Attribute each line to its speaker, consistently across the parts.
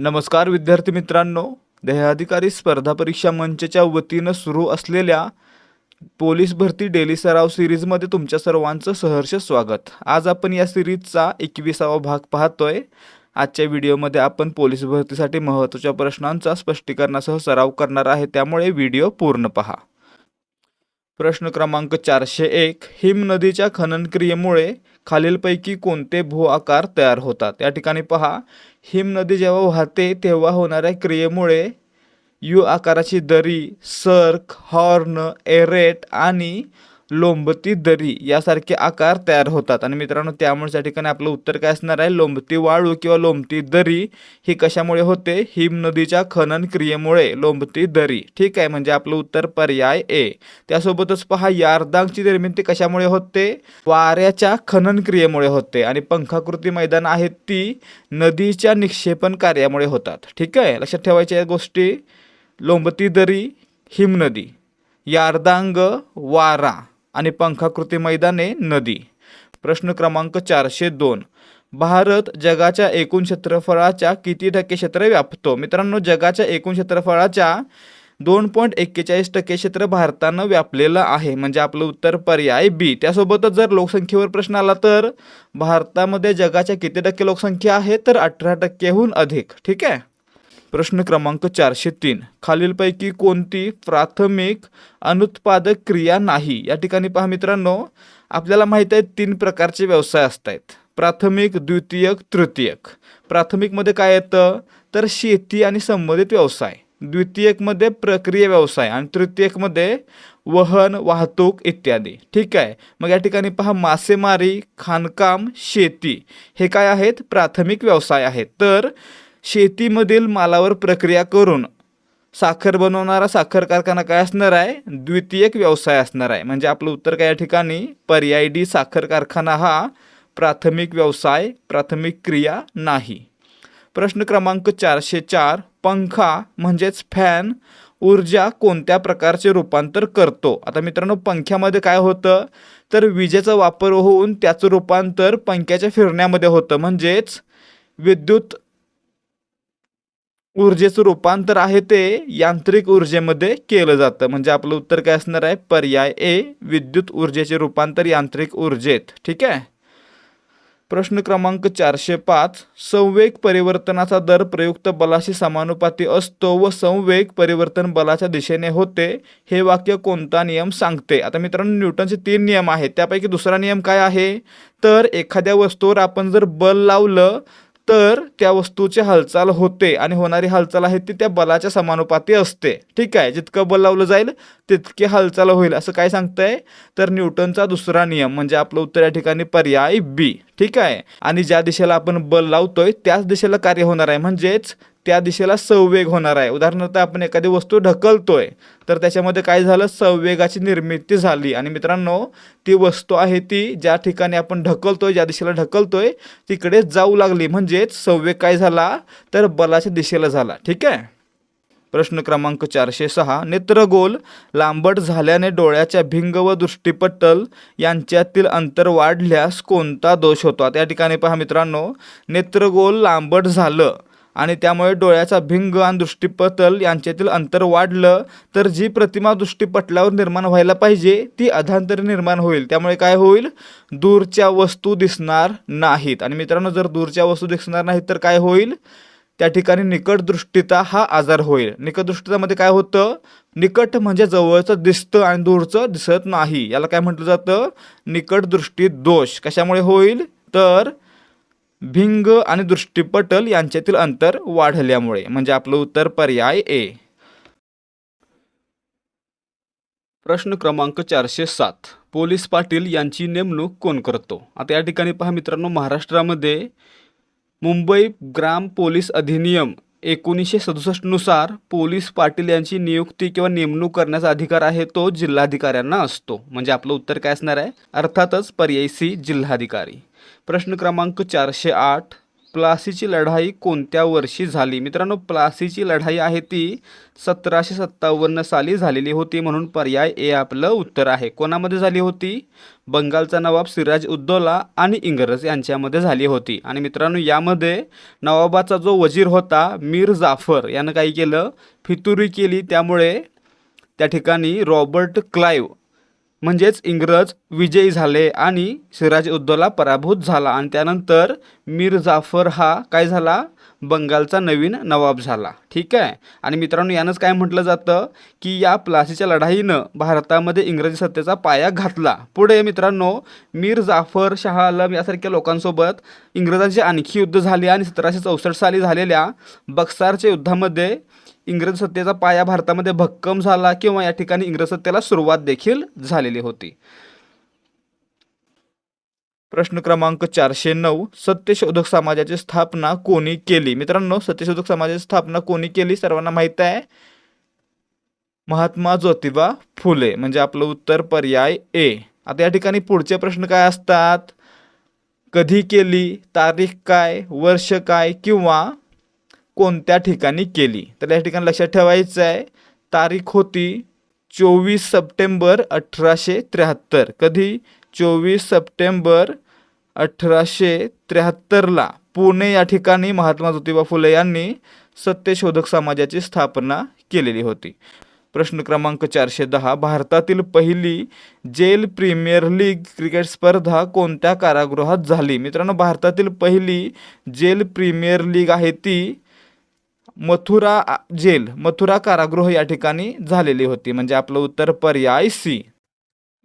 Speaker 1: नमस्कार विद्यार्थी मित्रांनो. देहाधिकारी स्पर्धा परीक्षा मंचच्या वतीनं सुरू असलेल्या पोलीस भरती डेली सराव सिरीजमध्ये तुमच्या सर्वांचं सहर्ष स्वागत. आज आपण या सिरीजचा एकविसावा भाग पाहतोय. आजच्या व्हिडिओमध्ये आपण पोलीस भरतीसाठी महत्त्वाच्या प्रश्नांचा स्पष्टीकरणासह सराव करणार आहे. त्यामुळे व्हिडिओ पूर्ण पहा. प्रश्न क्रमांक चारशे एक. हिम नदीच्या खनन क्रियेमुळे खालीलपैकी कोणते भू आकार तयार होतात? या ठिकाणी पहा. हिम नदी जेव्हा वाहते तेव्हा होणाऱ्या क्रियेमुळे यू आकाराची दरी सर्क हॉर्न एरेट आणि लोंबती दरी यासारखे आकार तयार होतात. आणि मित्रांनो त्यामुळे त्या ठिकाणी आपलं उत्तर काय असणार आहे? लोंबती वाळू किंवा लोंबती दरी ही कशामुळे होते? हिम नदीच्या खनन क्रियेमुळे लोंबती दरी. ठीक आहे म्हणजे आपलं उत्तर पर्याय ए त्यासोबतच पहा यार्दांगची निर्मिती कशामुळे होते? वाऱ्याच्या खनन क्रियेमुळे होते. आणि पंखाकृती मैदान आहेत ती नदीच्या निक्षेपण कार्यामुळे होतात. ठीक आहे लक्षात ठेवायच्या या गोष्टी. लोंबती दरी हिमनदी यार्दांग वारा. आणि पंखाकृती मैदाने नदी. प्रश्न क्रमांक चारशे दोन. भारत जगाच्या एकूण क्षेत्रफळाच्या किती टक्के क्षेत्र व्यापतो? मित्रांनो जगाच्या एकूण क्षेत्रफळाच्या दोन पॉईंट एक्केचाळीस टक्के क्षेत्र भारतानं व्यापलेलं आहे. म्हणजे आपलं उत्तर पर्याय बी त्यासोबतच जर लोकसंख्येवर प्रश्न आला तर भारतामध्ये जगाच्या किती टक्के लोकसंख्या आहे? तर अठरा टक्केहून अधिक. ठीक आहे? प्रश्न क्रमांक चारशे तीन. खालीलपैकी कोणती प्राथमिक अनुत्पादक क्रिया नाही? या ठिकाणी पहा मित्रांनो आपल्याला माहीत आहे तीन प्रकारचे व्यवसाय असत आहेत प्राथमिक द्वितीयक तृतीयक. प्राथमिकमध्ये काय येतं? तर शेती आणि संबंधित व्यवसाय. द्वितीयकमध्ये प्रक्रिया व्यवसाय आणि तृतीयकमध्ये वहन वाहतूक इत्यादी. ठीक आहे? मग या ठिकाणी पहा मासेमारी खाणकाम शेती. हे काय आहेत? प्राथमिक व्यवसाय आहेत. तर शेतीमधील मालावर प्रक्रिया करून साखर बनवणारा साखर कारखाना काय असणार आहे? द्वितीयक व्यवसाय असणार आहे. म्हणजे आपलं उत्तर काय या ठिकाणी? पर्याय डी साखर कारखाना हा प्राथमिक व्यवसाय प्राथमिक क्रिया नाही. प्रश्न क्रमांक चारशे चार पंखा म्हणजेच फॅन ऊर्जा कोणत्या प्रकारचे रूपांतर करतो? आता मित्रांनो पंख्यामध्ये काय होतं? तर विजेचा वापर होऊन त्याचं रूपांतर पंख्याच्या फिरण्यामध्ये होतं. म्हणजेच विद्युत ऊर्जेचं रूपांतर आहे ते यांत्रिक ऊर्जेमध्ये केलं जातं. म्हणजे आपलं उत्तर काय असणार आहे? पर्याय ए विद्युत ऊर्जेचे रूपांतर यांत्रिक ऊर्जेत. ठीक आहे? प्रश्न क्रमांक चारशे पाच. संवेग परिवर्तनाचा दर प्रयुक्त बलाशी समानुपाती असतो व संवेग परिवर्तन बलाच्या दिशेने होते. हे वाक्य कोणता नियम सांगते? आता मित्रांनो न्यूटनचे तीन नियम आहेत. त्यापैकी दुसरा नियम काय आहे? तर एखाद्या वस्तूवर आपण जर बल लावलं तर त्या वस्तूची हालचाल होते आणि होणारी हालचाल आहे ती त्या बलाच्या समानुपाती असते. ठीक आहे? जितकं बल लावलं जाईल तितकी हालचाल होईल. असं काय सांगतंय? तर न्यूटनचा दुसरा नियम म्हणजे आपलं उत्तर या ठिकाणी पर्याय बी. ठीक आहे? आणि ज्या दिशेला आपण बल लावतोय त्याच दिशेला कार्य होणार आहे. म्हणजेच त्या दिशेला संवेग होणार आहे. उदाहरणार्थ आपण एखादी वस्तू ढकलतोय तर त्याच्यामध्ये काय झालं? संवेगाची निर्मिती झाली. आणि मित्रांनो ती वस्तू आहे ती ज्या ठिकाणी आपण ढकलतोय ज्या दिशेला ढकलतोय तिकडे जाऊ लागली. म्हणजेच संवेग काय झाला? तर बलाच्या दिशेला झाला. ठीक आहे? प्रश्न क्रमांक चारशे सहा. नेत्रगोल लांबट झाल्याने डोळ्याच्या भिंग व दृष्टीपटल यांच्यातील अंतर वाढल्यास कोणता दोष होतो? आता या ठिकाणी पहा मित्रांनो. नेत्रगोल लांबट झालं. आणि त्यामुळे डोळ्याचा भिंग आणि दृष्टीपटल यांच्यातील अंतर वाढलं तर जी प्रतिमा दृष्टीपटलावर निर्माण व्हायला पाहिजे ती अधांतरी निर्माण होईल. त्यामुळे काय होईल? दूरच्या वस्तू दिसणार नाहीत. आणि मित्रांनो जर दूरच्या वस्तू दिसणार नाहीत तर काय होईल? त्या ठिकाणी निकटदृष्टीता हा आजार होईल. निकटदृष्टीतामध्ये काय होतं? निकट म्हणजे जवळचं दिसतं आणि दूरचं दिसत नाही. याला काय म्हटलं जातं? निकटदृष्टी दोष. कशामुळे होईल? तर भिंग आणि दृष्टीपटल यांच्यातील अंतर वाढल्यामुळे म्हणजे आपलं उत्तर पर्याय ए प्रश्न क्रमांक चारशे सात. पोलीस पाटील यांची नेमणूक कोण करतो? आता या ठिकाणी पहा मित्रांनो महाराष्ट्रामध्ये मुंबई ग्राम पोलीस अधिनियम एकोणीसशे सदुसष्टनुसार पोलीस पाटील यांची नियुक्ती किंवा नेमणूक करण्याचा अधिकार आहे तो जिल्हाधिकाऱ्यांना असतो. म्हणजे आपलं उत्तर काय असणार आहे? अर्थातच पर्यायी सी जिल्हाधिकारी. प्रश्न क्रमांक चारशे आठ. प्लासीची लढाई कोणत्या वर्षी झाली? मित्रांनो प्लासीची लढाई आहे ती सतराशे सत्तावन्न साली झालेली होती म्हणून पर्याय ए आपलं उत्तर आहे. कोणामध्ये झाली होती? बंगालचा नवाब सिराज उद्दौला आणि इंग्रज यांच्यामध्ये झाली होती. आणि मित्रांनो यामध्ये नवाबाचा जो वजीर होता मीर जाफर यानं काही केलं? फितुरी केली. त्यामुळे त्या ठिकाणी रॉबर्ट क्लाईव्ह म्हणजेच इंग्रज विजयी झाले आणि सिराज उद्दौला पराभूत झाला. आणि त्यानंतर मीर जाफर हा काय झाला? बंगालचा नवीन नवाब झाला. ठीक आहे? आणि मित्रांनो यानंच काय म्हटलं जातं की या प्लासीच्या लढाईनं भारतामध्ये इंग्रजी सत्तेचा पाया घातला. पुढे मित्रांनो मीर जाफर शाह आलम यासारख्या लोकांसोबत इंग्रजांची आणखी युद्ध झाली आणि सतराशे चौसष्ट साली झालेल्या बक्सारच्या युद्धामध्ये इंग्रज सत्तेचा पाया भारतामध्ये भक्कम झाला किंवा या ठिकाणी इंग्रज सत्तेला सुरुवात देखील झालेली होती. प्रश्न क्रमांक चारशे नऊ सत्यशोधक समाजाची स्थापना कोणी केली? मित्रांनो सत्यशोधक समाजाची स्थापना कोणी केली? सर्वांना माहीत आहे. महात्मा ज्योतिबा फुले. म्हणजे आपलं उत्तर पर्याय ए आता या ठिकाणी पुढचे प्रश्न काय असतात? कधी केली? तारीख काय? वर्ष काय? किंवा कोणत्या ठिकाणी केली? तर या ठिकाणी लक्षात ठेवायचं आहे. तारीख होती चोवीस सप्टेंबर अठराशे त्र्याहत्तर. कधी? चोवीस सप्टेंबर अठराशे त्र्याहत्तरला पुणे या ठिकाणी महात्मा ज्योतिबा फुले यांनी सत्यशोधक समाजाची स्थापना केलेली होती. प्रश्न क्रमांक चारशे दहा भारतातील पहिली जेल प्रीमियर लीग क्रिकेट स्पर्धा कोणत्या कारागृहात झाली? मित्रांनो भारतातील पहिली जेल प्रीमियर लीग आहे ती मथुरा जेल मथुरा कारागृह या ठिकाणी झालेली होती. म्हणजे आपलं उत्तर पर्याय सी.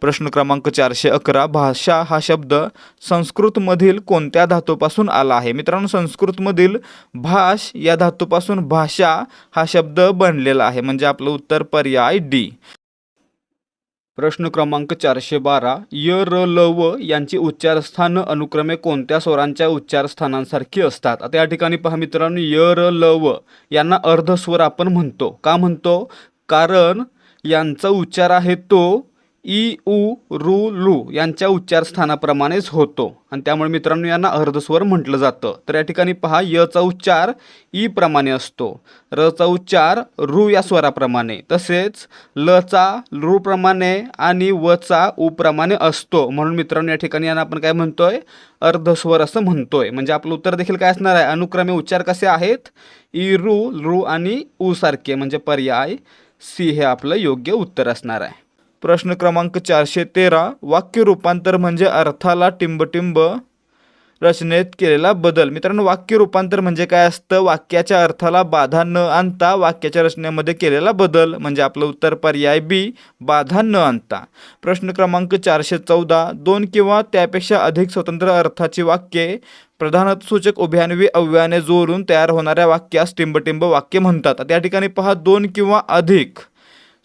Speaker 1: प्रश्न क्रमांक चारशे अकरा भाषा हा शब्द संस्कृतमधील कोणत्या धातूपासून आला आहे? मित्रांनो संस्कृतमधील भाष या धातूपासून भाषा हा शब्द बनलेला आहे. म्हणजे आपलं उत्तर पर्याय डी. प्रश्न क्रमांक चारशे बारा य र ल व यांची उच्चारस्थानं अनुक्रमे कोणत्या स्वरांच्या उच्चारस्थानांसारखी असतात? आता या ठिकाणी पहा मित्रांनो य र ल व यांना अर्धस्वर आपण म्हणतो. का म्हणतो? कारण यांचा उच्चार आहे तो ई उ रु लू यांच्या उच्चारस्थानाप्रमाणेच होतो. आणि त्यामुळे मित्रांनो यांना अर्धस्वर म्हटलं जातं. तर या ठिकाणी पहा यचा उच्चार ई प्रमाणे असतो. रचा उच्चार रू या स्वराप्रमाणे. तसेच लचा लूप्रमाणे आणि वचा उप्रमाणे प्रमाणे असतो. म्हणून मित्रांनो या ठिकाणी यांना आपण काय म्हणतोय? अर्धस्वर असं म्हणतोय. म्हणजे आपलं उत्तर देखील काय असणार आहे? अनुक्रमे उच्चार कसे आहेत? ई रू लू आणि ऊ सारखे. म्हणजे पर्याय सी हे आपलं योग्य उत्तर असणार आहे. प्रश्न क्रमांक चारशे तेरा वाक्य रूपांतर म्हणजे अर्थाला टिंबटिंब रचनेत केलेला बदल. मित्रांनो वाक्य रूपांतर म्हणजे काय असतं? वाक्याच्या अर्थाला बाधा न आणता वाक्याच्या रचनेमध्ये केलेला बदल म्हणजे आपलं उत्तर पर्याय बी बाधा न आणता. प्रश्न क्रमांक चारशे चौदा दोन किंवा त्यापेक्षा अधिक स्वतंत्र अर्थाची वाक्ये प्रधानसूचक उभ्यानवी अव्याने जोडून तयार होणाऱ्या वाक्यास टिंबटिंब वाक्य म्हणतात. त्या ठिकाणी पहा दोन किंवा अधिक.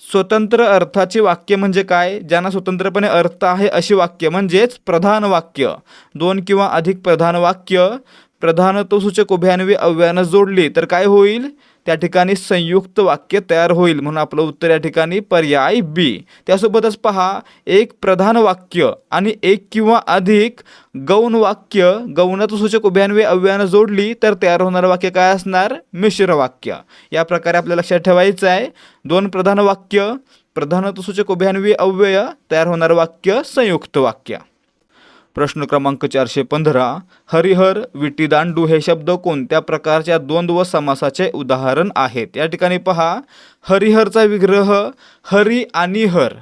Speaker 1: स्वतंत्र अर्थाची वाक्य म्हणजे काय? ज्यांना स्वतंत्रपणे अर्थ आहे अशी वाक्य म्हणजेच प्रधान वाक्य. दोन किंवा अधिक प्रधान वाक्य. प्रधानत्वसूचक उभयान्वी अव्यानं जोडली तर काय होईल? त्या ठिकाणी संयुक्त वाक्य तयार होईल म्हणून आपलं उत्तर या ठिकाणी पर्याय बी त्यासोबतच पहा एक प्रधान वाक्य आणि एक किंवा अधिक गौण वाक्य गौणात सूचक उभ्यान्वे अव्ययानं जोडली तर तयार होणारं वाक्य काय असणार? मिश्र वाक्य. या प्रकारे आपल्या लक्षात ठेवायचं आहे. दोन प्रधान वाक्य प्रधानत्वसूचक उभ्यान्वी अव्यय तयार होणारं वाक्य संयुक्त वाक्य. प्रश्न क्रमांक चारशे पंधरा हरिहर विटीदांडू हे शब्द कोणत्या प्रकारच्या द्वंद्व समासाचे उदाहरण आहेत? या ठिकाणी पहा हरिहरचा विग्रह हरी आणि हर.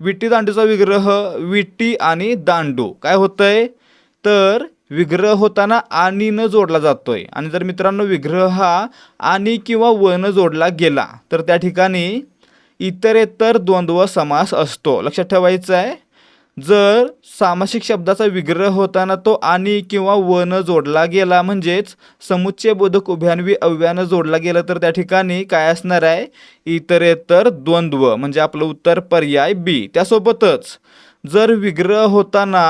Speaker 1: विटीदांडूचा विग्रह विटी आणि दांडू. काय होतंय? तर विग्रह होताना आणि न जोडला जातोय. आणि जर मित्रांनो विग्रह हा आणि किंवा वन जोडला गेला तर त्या ठिकाणी इतरेतर द्वंद्व समास असतो. लक्षात ठेवायचं आहे जर सामासिक शब्दाचा विग्रह होताना तो आणि किंवा व न जोडला गेला म्हणजेच समुच्चय बोधक उभ्यानवी अव्यानं जोडला गेला तर त्या ठिकाणी काय असणार आहे? इतरेतर द्वंद्व म्हणजे आपलं उत्तर पर्याय बी त्यासोबतच जर विग्रह होताना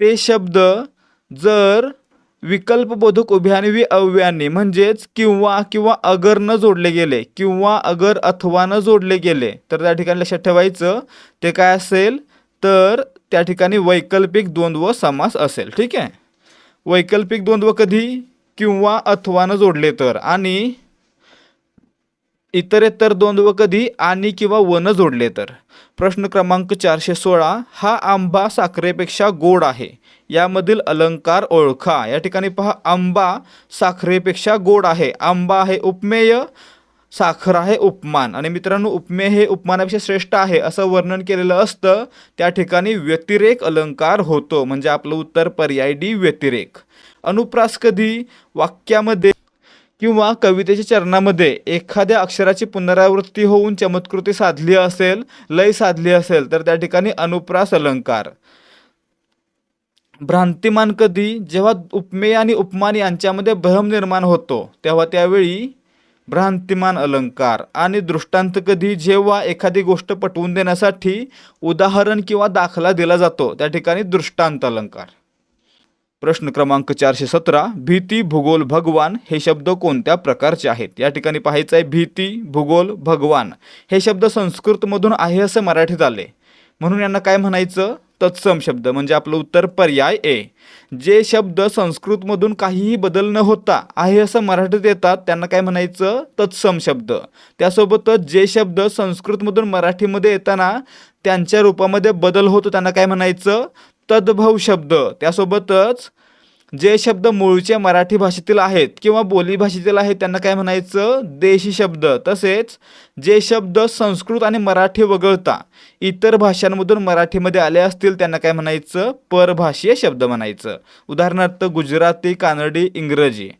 Speaker 1: ते शब्द जर विकल्पबोधक उभ्यान्वी अव्याने म्हणजेच किंवा किंवा अगर न जोडले गेले किंवा अगर अथवा न जोडले गेले तर त्या ठिकाणी लक्षात ठेवायचं ते काय असेल? तर त्या ठिकाणी वैकल्पिक द्वंद्व समास असेल. ठीक आहे? वैकल्पिक द्वंद्व कधी? किंवा अथवा न जोडले तर. आणि इतरेतर द्वंद्व कधी? आणि किंवा वन जोडले तर. प्रश्न क्रमांक चारशे सोळा हा आंबा साखरेपेक्षा गोड आहे. यामधील अलंकार ओळखा. या ठिकाणी पहा आंबा साखरेपेक्षा गोड आहे. आंबा आहे उपमेय साखर आहे उपमान. आणि मित्रांनो उपमेय हे उपमानापेक्षा श्रेष्ठ आहे असं वर्णन केलेलं असतं. त्या ठिकाणी व्यतिरेक अलंकार होतो म्हणजे आपलं उत्तर पर्याय डी व्यतिरेक. अनुप्रास कधी वाक्यामध्ये किंवा कवितेच्या चरणामध्ये एखाद्या अक्षराची पुनरावृत्ती होऊन चमत्कृती साधली असेल लय साधली असेल तर त्या ठिकाणी अनुप्रास अलंकार. भ्रांतिमान कधी? जेव्हा उपमेय आणि उपमान यांच्यामध्ये भ्रम निर्माण होतो तेव्हा त्यावेळी भ्रांतिमान अलंकार आणि दृष्टांत कधी? जेव्हा एखादी गोष्ट पटवून देण्यासाठी उदाहरण किंवा दाखला दिला जातो त्या ठिकाणी दृष्टांत अलंकार. प्रश्न क्रमांक चारशे सतरा भीती भूगोल भगवान हे शब्द कोणत्या प्रकारचे आहेत? या ठिकाणी पाहायचं आहे भीती भूगोल भगवान हे शब्द संस्कृतमधून आहे असं मराठीत आले. म्हणून यांना काय म्हणायचं? तत्सम शब्द म्हणजे आपलं उत्तर पर्याय ए. जे शब्द संस्कृतमधून काहीही बदल न होता आहे असं मराठीत येतात त्यांना काय म्हणायचं? तत्सम शब्द. त्यासोबतच जे शब्द संस्कृतमधून मराठीमध्ये येताना त्यांच्या रूपामध्ये बदल होतो त्यांना काय म्हणायचं? तद्भव शब्द. त्यासोबतच जे शब्द मूळचे मराठी भाषेतील आहेत किंवा बोलीभाषेतील आहेत त्यांना काय म्हणायचं? देशी शब्द. तसेच जे शब्द संस्कृत आणि मराठी वगळता इतर भाषांमधून मराठीमध्ये आले असतील त्यांना काय म्हणायचं? परभाषीय शब्द म्हणायचं. उदाहरणार्थ गुजराती कानडी इंग्रजी.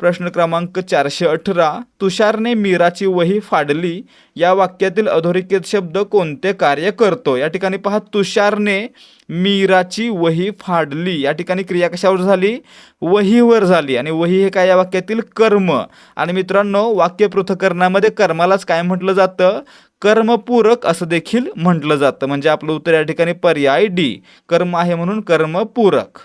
Speaker 1: प्रश्न क्रमांक चारशे अठरा. तुषारने मीराची वही फाडली या वाक्यातील अधोरेखित शब्द कोणते कार्य करतो? या ठिकाणी पहा तुषारने मीराची वही फाडली. या ठिकाणी क्रिया कशावर झाली? वहीवर झाली. आणि वही हे काय या वाक्यातील कर्म? आणि मित्रांनो वाक्य पृथकरणामध्ये कर्मालाच काय म्हटलं जातं? कर्मपूरक असं देखील म्हटलं जातं. म्हणजे आपलं उत्तर या ठिकाणी पर्याय डी. कर्म आहे म्हणून कर्मपूरक.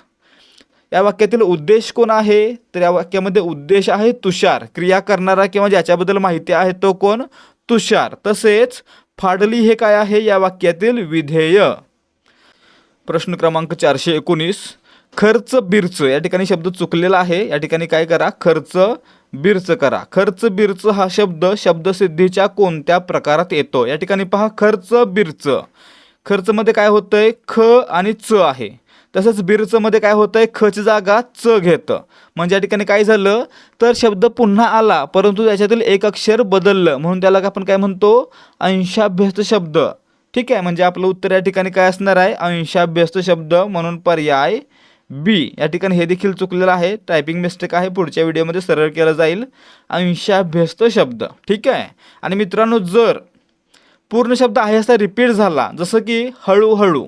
Speaker 1: या वाक्यातील उद्देश कोण आहे? तर या वाक्यामध्ये उद्देश आहे तुषार. क्रिया करणारा किंवा ज्याच्याबद्दल माहिती आहे तो कोण? तुषार. तसेच फाडली हे काय आहे या वाक्यातील विधेय? प्रश्न क्रमांक चारशे एकोणीस. खर्च बिरच. या ठिकाणी शब्द चुकलेला आहे. या ठिकाणी काय करा? खर्च बिरच करा. खर्च बिरच हा शब्द शब्दसिद्धीच्या कोणत्या प्रकारात येतो? या ठिकाणी पहा खर्च बिरच. खर्चमध्ये काय होतंय? ख आणि च आहे. तसंच बिरचमध्ये काय होतंय? खच जागा च घेतं. म्हणजे या ठिकाणी काय झालं? तर शब्द पुन्हा आला परंतु त्याच्यातील एक अक्षर बदललं. म्हणून त्याला आपण काय म्हणतो? अंशाभ्यस्त शब्द. ठीक आहे? म्हणजे आपलं उत्तर या ठिकाणी काय असणार आहे? अंशाभ्यस्त शब्द म्हणून पर्याय बी या ठिकाणी हे देखील चुकलेलं आहे. टायपिंग मिस्टेक आहे. पुढच्या व्हिडिओमध्ये सरळ केलं जाईल. अंशाभ्यस्त शब्द. ठीक आहे? आणि मित्रांनो जर पूर्ण शब्द आहे असा रिपीट झाला जसं की हळूहळू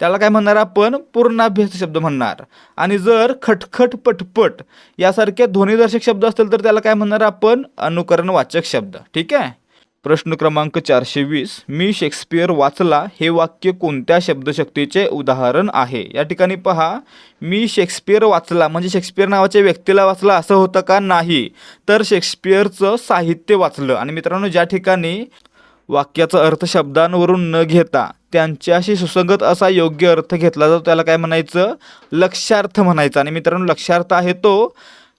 Speaker 1: त्याला काय म्हणणार आपण? पूर्णाभ्यस्त शब्द म्हणणार. आणि जर खटखट पटपट यासारखे ध्वनिदर्शक शब्द असतील तर त्याला काय म्हणणार आपण? अनुकरणवाचक शब्द. ठीक आहे? प्रश्न क्रमांक चारशे वीस. मी शेक्सपियर वाचला हे वाक्य कोणत्या शब्दशक्तीचे उदाहरण आहे? या ठिकाणी पहा. मी शेक्सपियर वाचला म्हणजे शेक्सपियर नावाच्या व्यक्तीला वाचला असं होतं का? नाही. तर शेक्सपियरचं साहित्य वाचलं. आणि मित्रांनो ज्या ठिकाणी वाक्याचा अर्थ शब्दांवरून न घेता त्यांच्याशी सुसंगत असा योग्य अर्थ घेतला जातो. त्याला काय म्हणायचं? लक्ष्यार्थ म्हणायचं. आणि मित्रांनो लक्ष्यार्थ आहे तो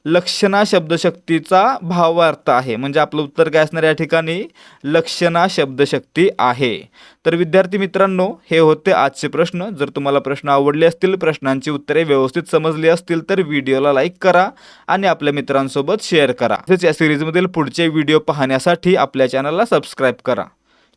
Speaker 1: लक्षणा शब्दशक्तीचा भावार्थ आहे. म्हणजे आपलं उत्तर काय असणार या ठिकाणी? लक्षणा शब्दशक्ती आहे. तर विद्यार्थी मित्रांनो हे होते आजचे प्रश्न. जर तुम्हाला प्रश्न आवडले असतील प्रश्नांची उत्तरे व्यवस्थित समजली असतील तर व्हिडिओला लाईक करा आणि आपल्या मित्रांसोबत शेअर करा. तसेच या सिरीजमधील पुढचे व्हिडिओ पाहण्यासाठी आपल्या चॅनलला सबस्क्राईब करा.